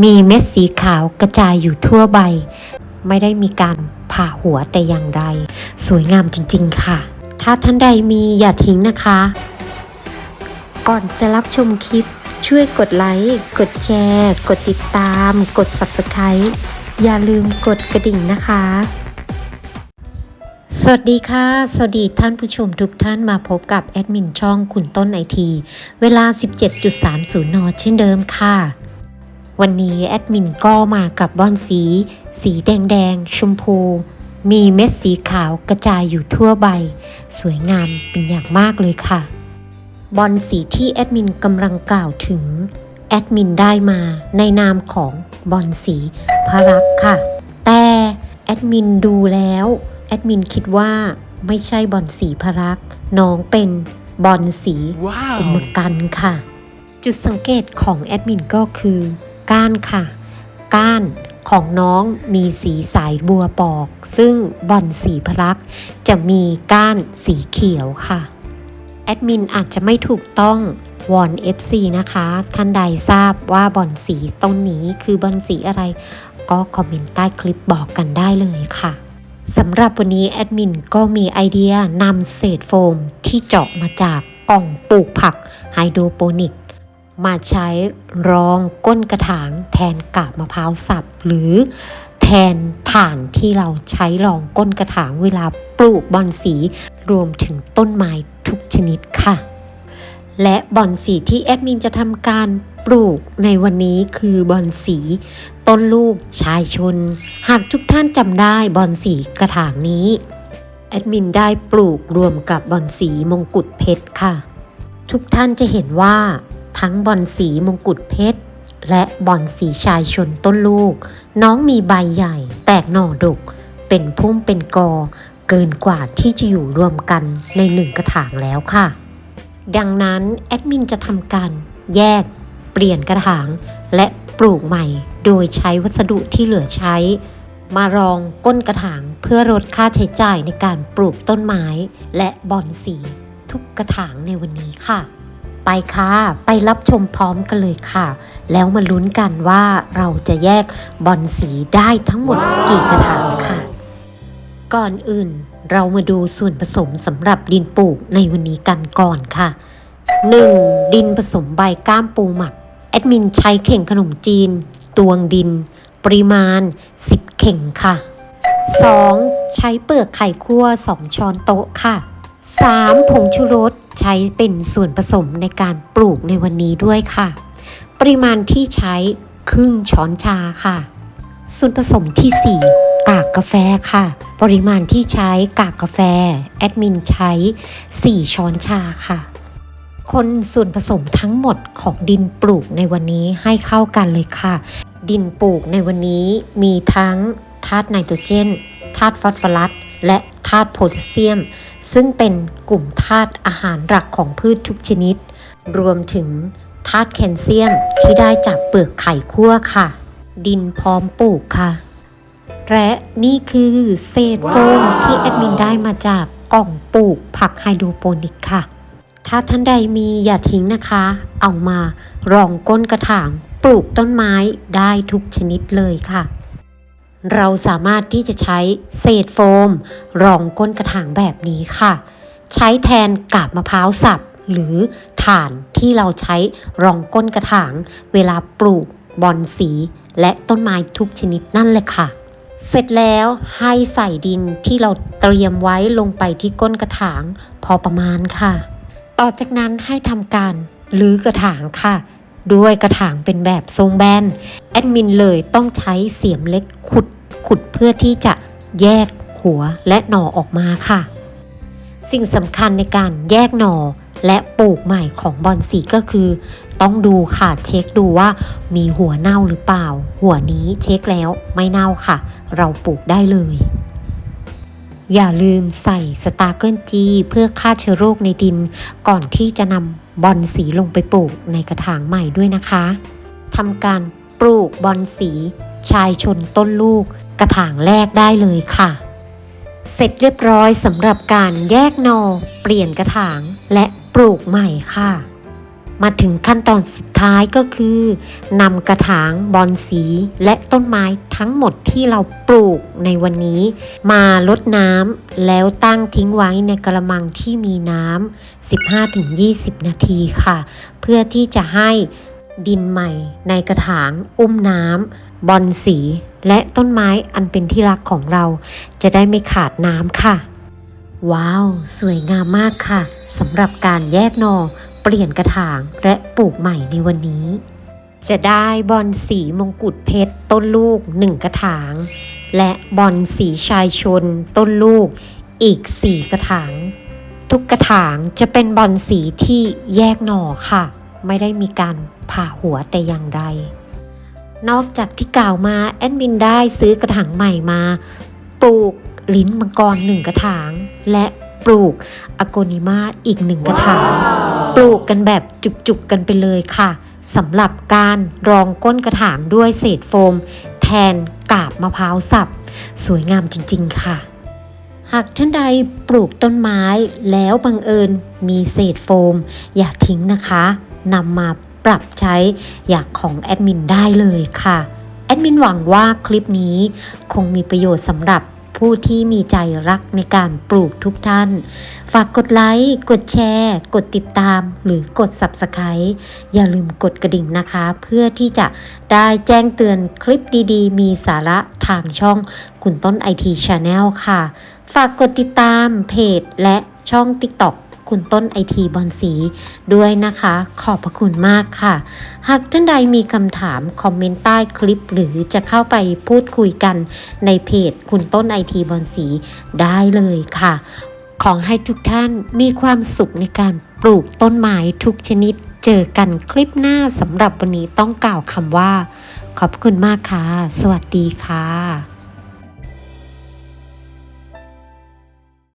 มีเม็ดสีขาวกระจายอยู่ทั่วใบ ไม่ได้มีการผ่าหัวแต่อย่างใดสวยงามจริงๆค่ะ ถ้าท่านใดมีอย่าทิ้งนะคะ ก่อนจะรับชมคลิป ช่วยกดไลค์ กดแชร์ กดติดตาม กด Subscribe อย่าลืมกดกระดิ่งนะคะ สวัสดีค่ะ สวัสดีท่านผู้ชมทุกท่านมาพบกับแอดมินช่องคุณต้นไอที เวลา 17.30 น เช่นเดิมค่ะ วันนี้แอดมินก็มากับบอนสี สีแดงแดงๆชมพู มีเม็ดสีขาวกระจายอยู่ทั่วใบ สวยงามเป็นอย่างมากเลยค่ะ บอลสีที่แอดมินกำลังกล่าวถึง แอดมินได้มาในนามของบอลสีพระรักษ์ค่ะ แต่แอดมินดูแล้ว แอดมินคิดว่าไม่ใช่บอลสีพระรักษ์น้องเป็นบอลสี Wow. อุมกันค่ะ จุดสังเกตของแอดมินก็คือ ก้านค่ะ ก้านของน้องมีสีสายบัวปอก ซึ่งบอลสีพลักจะมีก้านสีเขียวค่ะ แอดมินอาจจะไม่ถูกต้องวอน FC นะคะ ท่านใดทราบว่าบอลสีต้นนี้คือบอลสีอะไร ก็คอมเมนต์ใต้คลิปบอกกันได้เลยค่ะสำหรับวันนี้แอดมินก็มีไอเดียนำเศษโฟมที่เจาะมาจากกล่องปลูกผักไฮโดรโปนิก มาใช้รองก้นกระถางแทนกาบมะพร้าวสับหรือแทนถ่านที่เราใช้รองก้นกระถางเวลาปลูกบอนสีรวมถึงต้นไม้ทุกชนิดค่ะ และบอนสีที่แอดมินจะทำการปลูกในวันนี้คือบอนสี ต้นลูกชายชน หากทุกท่านจำได้บอนสีกระถางนี้ แอดมินได้ปลูกรวมกับบอนสีมงกุฎเพชรค่ะ ทุกท่านจะเห็นว่า ทั้งบอนสีมงกุฎเพชร และบอนสีชายชนต้นลูก น้องมีใบใหญ่ แตกหน่อดก เป็นพุ่มเป็นกอ เกินกว่าที่จะอยู่รวมกันในหนึ่งกระถางแล้วค่ะ ดังนั้นแอดมินจะทำการแยก เปลี่ยนกระถาง และปลูกใหม่ โดยใช้วัสดุที่เหลือใช้ มารองก้นกระถางเพื่อลดค่าใช้จ่ายในการปลูกต้นไม้ และบอนสีทุกกระถางในวันนี้ค่ะ ไปค่ะ ไปรับชมพร้อมกันเลยค่ะ แล้วมาลุ้นกันว่าเราจะแยกบอนสีได้ทั้งหมดกี่กระถางค่ะ ก่อนอื่นเรามาดูส่วนผสมสำหรับดินปลูกในวันนี้กันก่อนค่ะ 1. ดินผสมใบก้ามปูหมัก แอดมินใช้เข่งขนมจีน ตวงดิน ปริมาณ 10 เข่งค่ะ 2. ใช้เปลือกไข่คั่ว 2 ช้อนโต๊ะค่ะ 3. ผงชูรสใช้เป็นส่วนผสมในการปลูกในวันนี้ด้วยค่ะ ปริมาณที่ใช้ครึ่งช้อนชาค่ะ ส่วนผสมที่ 4 กากกาแฟค่ะ ปริมาณที่ใช้กากกาแฟ แอดมินใช้ 4 ช้อนชาค่ะ คนส่วนผสมทั้งหมดของดินปลูกในวันนี้ให้เข้ากันเลยค่ะ ดินปลูกในวันนี้มีทั้งธาตุไนโตรเจนธาตุฟอสฟอรัสและธาตุโพแทสเซียม ซึ่งเป็นกลุ่มธาตุอาหารหลักของพืชทุกชนิด รวมถึงธาตุแคลเซียมที่ได้จากเปลือกไข่คั่วค่ะ ดินพร้อมปลูกค่ะ และนี่คือเศษโฟมที่แอดมินได้มาจากกล่องปลูกผักไฮโดรโปนิกค่ะ ถ้าท่านใดมีอย่าทิ้งนะคะ เอามารองก้นกระถางปลูกต้นไม้ได้ทุกชนิดเลยค่ะ เราสามารถที่จะใช้เศษโฟม รองก้นกระถางแบบนี้ค่ะ ใช้แทนกาบมะพร้าวสับหรือถ่านที่เราใช้รองก้นกระถาง เวลาปลูกบอนสี และต้นไม้ทุกชนิดนั่นเลยค่ะ เสร็จแล้วให้ใส่ดินที่เราเตรียมไว้ลงไปที่ก้นกระถางพอประมาณค่ะ ต่อจากนั้นให้ทำการรื้อกระถางค่ะ ด้วยกระถางเป็นแบบทรงแบน แอดมินเลยต้องใช้เสียมเล็กขุด ขุดเพื่อที่จะแยกหัวและหน่อออกมาค่ะ สิ่งสำคัญในการแยกหน่อและปลูกใหม่ของบอนสีก็คือ ต้องดูค่ะเช็คดูว่ามีหัวเน่าหรือเปล่า หัวนี้เช็คแล้วไม่เน่าค่ะ เราปลูกได้เลย อย่าลืมใส่สตาร์เกิลจีเพื่อฆ่าเชื้อโรคในดิน ก่อนที่จะนำบอนสีลงไปปลูกในกระถางใหม่ด้วยนะคะทำการปลูกบอนสีชายชนต้นลูกก ระถางแรกได้เลยค่ะ เสร็จเรียบร้อยสำหรับการแยกนอ เปลี่ยนกระถางและปลูกใหม่ค่ะ มาถึงขั้นตอนสุดท้ายก็คือนำกระถางบอนสี และต้นไม้ทั้งหมดที่เราปลูกในวันนี้ มาลดน้ำแล้วตั้งทิ้งไว้ในกระมังที่มีน้ำ 15-20 นาทีค่ะ เพื่อที่จะให้ดินใหม่ในกระถางอุ้มน้ำบอนสี และต้นไม้อันเป็นที่รักของเรา จะได้ไม่ขาดน้ำค่ะ ว้าว สวยงามมากค่ะสำหรับการแยกหนอเปลี่ยนกระถางและปลูกใหม่ในวันนี้ จะได้บอลสีมงกุฎเพชรต้นลูกหนึ่งกระถาง และบอลสีชายชน ต้นลูกอีกสี่กระถาง ทุกกระถางจะเป็นบอลสีที่แยกหน่อค่ะ ไม่ได้มีการผ่าหัวแต่อย่างใด นอกจากที่กล่าวมาแอดมินได้ซื้อกระถางใหม่มา ปลูกลิ้นมังกรหนึ่งกระถาง และปลูกอโกนิมาอีกหนึ่งกระถาง ปลูกกันแบบจุกๆกันไปเลยค่ะสำหรับการรองก้นกระถางด้วยเศษโฟม แทนกาบมะพร้าวสับ สวยงามจริงๆค่ะ หากท่านใดปลูกต้นไม้แล้วบังเอิญมีเศษโฟม อย่าทิ้งนะคะนำมา ปรับใช้อย่างของแอดมินได้เลยค่ะ แอดมินหวังว่าคลิปนี้คงมีประโยชน์สำหรับผู้ที่มีใจรักในการปลูกทุกท่าน ฝากกดไลค์ กดแชร์ กดติดตาม หรือกด Subscribe อย่าลืมกดกระดิ่งนะคะ เพื่อที่จะได้แจ้งเตือนคลิปดีๆ มีสาระทางช่องคุณต้น IT Channel ค่ะ ฝากกดติดตามเพจและช่อง TikTok คุณต้นไอทีบอลสีด้วยนะคะ ขอบพระคุณมากค่ะ หากท่านใดมีคำถาม คอมเมนต์ใต้คลิป หรือจะเข้าไปพูดคุยกันในเพจคุณต้นไอทีบอลสีได้เลยค่ะ ขอให้ทุกท่านมีความสุขในการปลูกต้นไม้ทุกชนิด เจอกันคลิปหน้าสำหรับวันนี้ต้องกล่าวคำว่า ขอบคุณมากค่ะ สวัสดีค่ะ